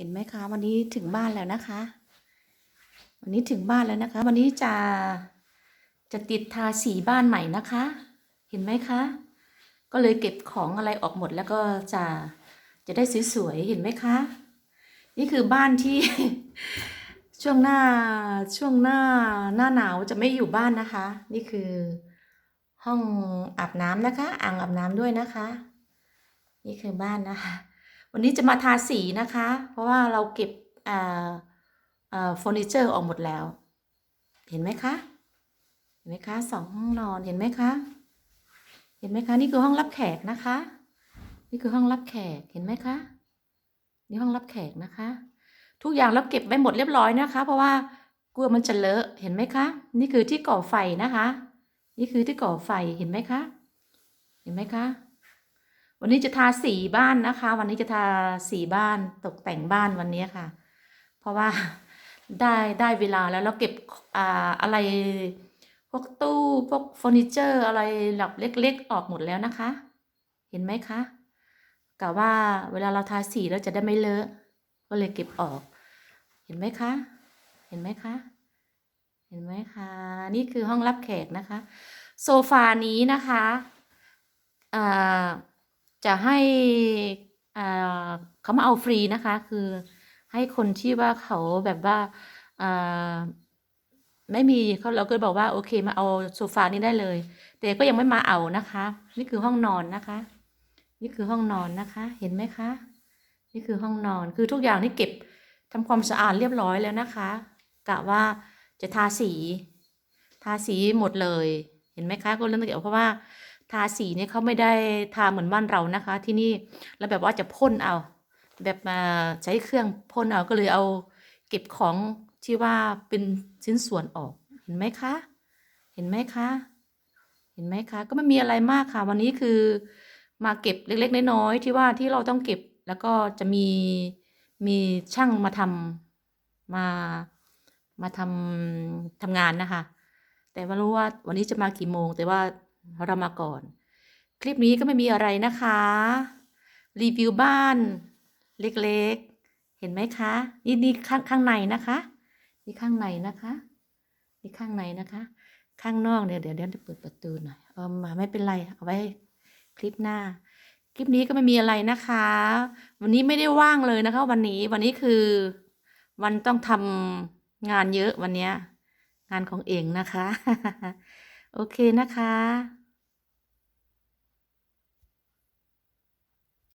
เห็นไหมคะ วันนี้ถึงบ้านแล้วนะคะ วันนี้ถึงบ้านแล้วนะคะ วันนี้จะจะติดทาสีบ้านใหม่นะคะ เห็นไหมคะ ก็เลยเก็บของอะไรออกหมดแล้วก็จะจะได้สวยๆเห็นไหมคะ นี่คือบ้านที่ช่วงหน้าช่วงหน้าหน้าหนาวจะไม่อยู่บ้านนะคะ นี่คือห้องอาบน้ำนะคะ อ่างอาบน้ำด้วยนะคะ นี่คือบ้านนะคะ วันนี้จะมาทาสีนะคะ เพราะว่าเราเก็บอ่าอ่าเฟอร์นิเจอร์ออกหมดแล้ว เห็นไหมคะ เห็นไหมคะสองห้องนอนเห็นไหมคะ เห็นไหมคะ นี่คือห้องรับแขกนะคะ นี่คือห้องรับแขกเห็นไหมคะ นี่ห้องรับแขกนะคะ ทุกอย่างเราเก็บไว้หมดเรียบร้อยนะคะ เพราะว่ากลัวมันจะเลอะเห็นไหมคะ นี่คือที่ก่อไฟนะคะ นี่คือที่ก่อไฟเห็นไหมคะ เห็นไหมคะ วันนี้จะทาสีบ้านนะคะ วันนี้จะทาสีบ้านตกแต่งบ้านวันนี้ค่ะ เพราะว่าได้ได้เวลาแล้วเราเก็บอ่าอะไรพวกตู้พวกเฟอร์นิเจอร์อะไรหลับเล็กๆ ออกหมดแล้วนะคะ เห็นไหมคะกะว่าเวลาเราทาสีเราจะได้ไม่เลอะก็เลยเก็บออก เห็นไหมคะ เห็นไหมคะ เห็นไหมคะ นี่คือห้องรับแขกนะคะ โซฟานี้นะคะอ่า จะให้เขามาเอาฟรีนะคะ คือให้คนที่ว่าเขาแบบว่าไม่มีเขาเราก็บอกว่าโอเคมาเอาโซฟานี้ได้เลย แต่ก็ยังไม่มาเอานะคะ นี่คือห้องนอนนะคะ นี่คือห้องนอนนะคะ เห็นไหมคะ นี่คือห้องนอนคือทุกอย่างนี่เก็บทำความสะอาดเรียบร้อยแล้วนะคะกะว่าจะทาสี ทาสีหมดเลย เห็นไหมคะก็เรื่องเกี่ยวเพราะว่า ทาสีเนี่ยเขาไม่ได้ทาเหมือนบ้านเรานะคะ ที่นี่แล้วแบบว่าจะพ่นเอา แบบมาใช้เครื่องพ่นเอาก็เลยเอาเก็บของที่ว่าเป็นชิ้นส่วนออกเห็นไหมคะ เห็นไหมคะเห็นไหมคะก็ไม่มีอะไรมากค่ะ วันนี้คือมาเก็บเล็ก ๆ น้อยๆที่ว่าที่เราต้องเก็บแล้วก็จะมีมีช่างมาทำมามาทำทำงานนะคะ แต่ไม่รู้ว่าวันนี้จะมากี่โมง แต่ว่า เรามาก่อน คลิปนี้ก็ไม่มีอะไรนะคะ รีวิวบ้าน เล็กๆ เห็นไหมคะนี่นี่ข้างข้างในนะคะนี่ข้างในนะคะนี่ข้างในนะคะ ข้างนอกเนี่ยเดี๋ยวเดี๋ยวจะเปิดประตูหน่อยเอามาไม่เป็นไรเอาไว้คลิปหน้า คลิปนี้ก็ไม่มีอะไรนะคะ วันนี้ไม่ได้ว่างเลยนะคะ วันนี้วันนี้คือวันต้องทำงานเยอะวันเนี้ยงานของเองนะคะ โอเคนะคะ